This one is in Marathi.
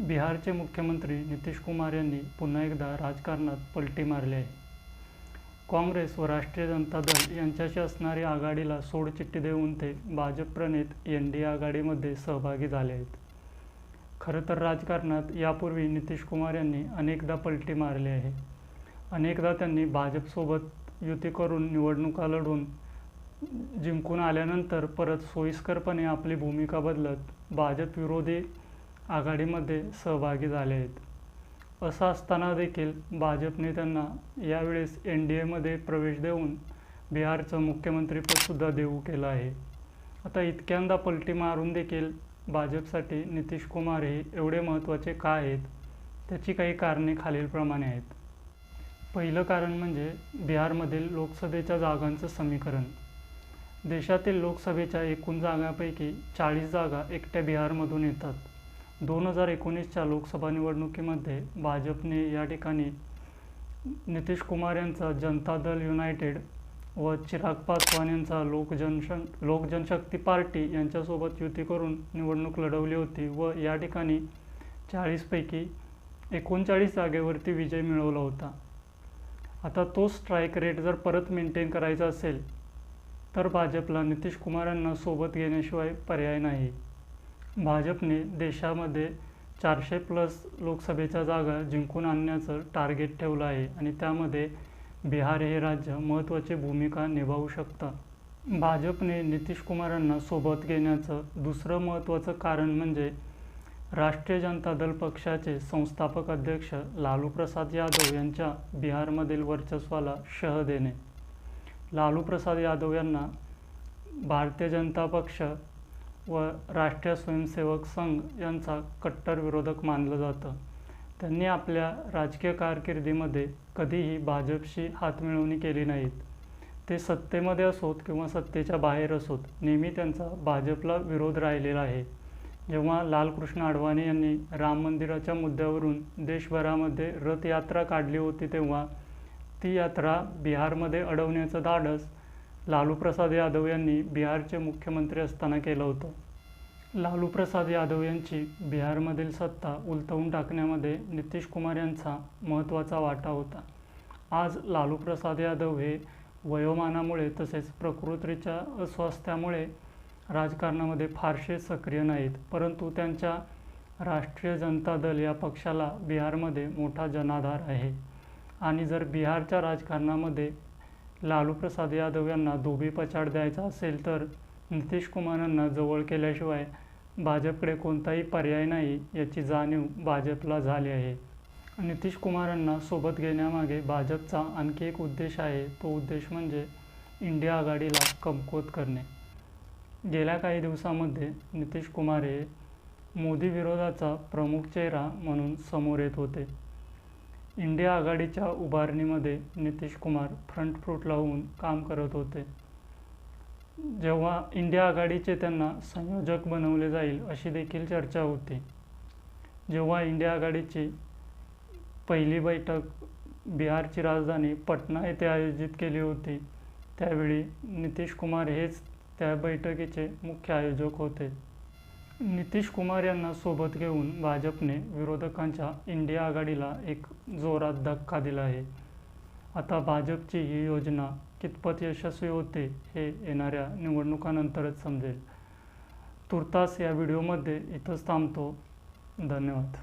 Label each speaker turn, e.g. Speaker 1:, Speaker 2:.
Speaker 1: बिहारचे मुख्यमंत्री नितीश कुमार यांनी पुन्हा एकदा राजकारणात पलटी मारली आहे. काँग्रेस व राष्ट्रीय जनता दल यांच्याशी असणारी आघाडीला सोडचिठ्ठी देऊन ते भाजपप्रणित एन डी ए आघाडीमध्ये सहभागी झाले आहेत. खरं तर राजकारणात यापूर्वी नितीश कुमार यांनी अनेकदा पलटी मारली आहे. अनेकदा त्यांनी भाजपसोबत युती करून निवडणुका लढून जिंकून आल्यानंतर परत सोयीस्करपणे आपली भूमिका बदलत भाजपविरोधी आघाडीमध्ये सहभागी झाले आहेत. असं असताना देखील भाजपने त्यांना यावेळेस एन डी एमध्ये प्रवेश देऊन बिहारचं मुख्यमंत्रीपदसुद्धा देऊ केलं आहे. आता इतक्यांदा पलटी मारून देखील भाजपसाठी नितीश कुमार हे एवढे महत्त्वाचे का आहेत? त्याची काही कारणे खालीलप्रमाणे आहेत. पहिलं कारण म्हणजे बिहारमधील लोकसभेच्या जागांचं समीकरण. देशातील लोकसभेच्या एकूण जागांपैकी चाळीस जागा एकट्या बिहारमधून येतात. दोन हजार एकोणीसच्या लोकसभा निवडणुकीमध्ये भाजपने या ठिकाणी नितीश कुमार यांचा जनता दल युनायटेड व चिराग पासवान यांचा लोकजनशन लोकजनशक्ती लोक जनशक्ती पार्टी यांच्यासोबत युती करून निवडणूक लढवली होती व या ठिकाणी चाळीसपैकी एकोणचाळीस जागेवरती विजय मिळवला होता. आता तो स्ट्राईक रेट जर परत मेंटेन करायचा असेल तर भाजपला नितीश कुमारांना सोबत घेण्याशिवाय पर्याय नाही. भाजपने देशामध्ये चारशे प्लस लोकसभेच्या जागा जिंकून आणण्याचं टार्गेट ठेवलं आहे आणि त्यामध्ये बिहार हे राज्य महत्त्वाची भूमिका निभावू शकतं. भाजपने नितीश कुमारांना सोबत घेण्याचं दुसरं महत्त्वाचं कारण म्हणजे राष्ट्रीय जनता दल पक्षाचे संस्थापक अध्यक्ष लालू प्रसाद यादव यांच्या बिहारमधील वर्चस्वाला शह देणे लालू प्रसाद यादव यांना भारतीय जनता पक्ष व राष्ट्रीय स्वयंसेवक संघ यांचा कट्टर विरोधक मानलं जातं. त्यांनी आपल्या राजकीय कारकिर्दीमध्ये कधीही भाजपशी हातमिळवणी केली नाहीत. ते सत्तेमध्ये असोत किंवा सत्तेच्या बाहेर असोत नेहमी त्यांचा भाजपला विरोध राहिलेला आहे. जेव्हा लालकृष्ण अडवाणी यांनी राम मंदिराच्या मुद्द्यावरून देशभरामध्ये रथयात्रा काढली होती तेव्हा ती यात्रा बिहारमध्ये अडवण्याचं धाडस लालू प्रसाद यादव यांनी बिहारचे मुख्यमंत्री असताना केलं होतं. लालू प्रसाद यादव यांची बिहारमधील सत्ता उलटवून टाकण्यामध्ये नितीश कुमार यांचा महत्त्वाचा वाटा होता. आज लालूप्रसाद यादव हे वयोमानामुळे तसेच प्रकृतीच्या अस्वास्थ्यामुळे राजकारणामध्ये फारसे सक्रिय नाहीत परंतु त्यांच्या राष्ट्रीय जनता दल या पक्षाला बिहारमध्ये मोठा जनाधार आहे. आणि जर बिहारच्या राजकारणामध्ये लालू प्रसाद यादव यांना पचाड द्यायचा असेल तर नितीश कुमारांना जवळ केल्याशिवाय भाजपकडे कोणताही पर्याय नाही याची जाणीव भाजपला झाली आहे. नितीश कुमारांना सोबत घेण्यामागे भाजपचा आणखी एक उद्देश आहे. तो उद्देश म्हणजे इंडिया आघाडीला कमकुवत करणे. गेल्या काही दिवसामध्ये नितीश कुमार हे मोदी विरोधाचा प्रमुख चेहरा म्हणून समोर येत होते. इंडिया आघाडीच्या उभारणीमध्ये नितीश कुमार फ्रंट फ्रूट लावून काम करत होते. जेव्हा इंडिया आघाडीचे त्यांना संयोजक बनवले जाईल अशी देखील चर्चा होती. जेव्हा इंडिया आघाडीची पहिली बैठक बिहारची राजधानी पटना येथे आयोजित केली होती त्यावेळी नितीश कुमार हेच त्या बैठकीचे मुख्य आयोजक होते. नितीश कुमार यांना सोबत घेऊन भाजपने विरोधकांच्या इंडिया आघाडीला एक जोरात धक्का दिला आहे. आता भाजपची ही योजना कितपत यशस्वी होते हे येणाऱ्या निवडणुकानंतरच समजेल. तुर्तास या व्हिडिओमध्ये इथंच थांबतो. धन्यवाद.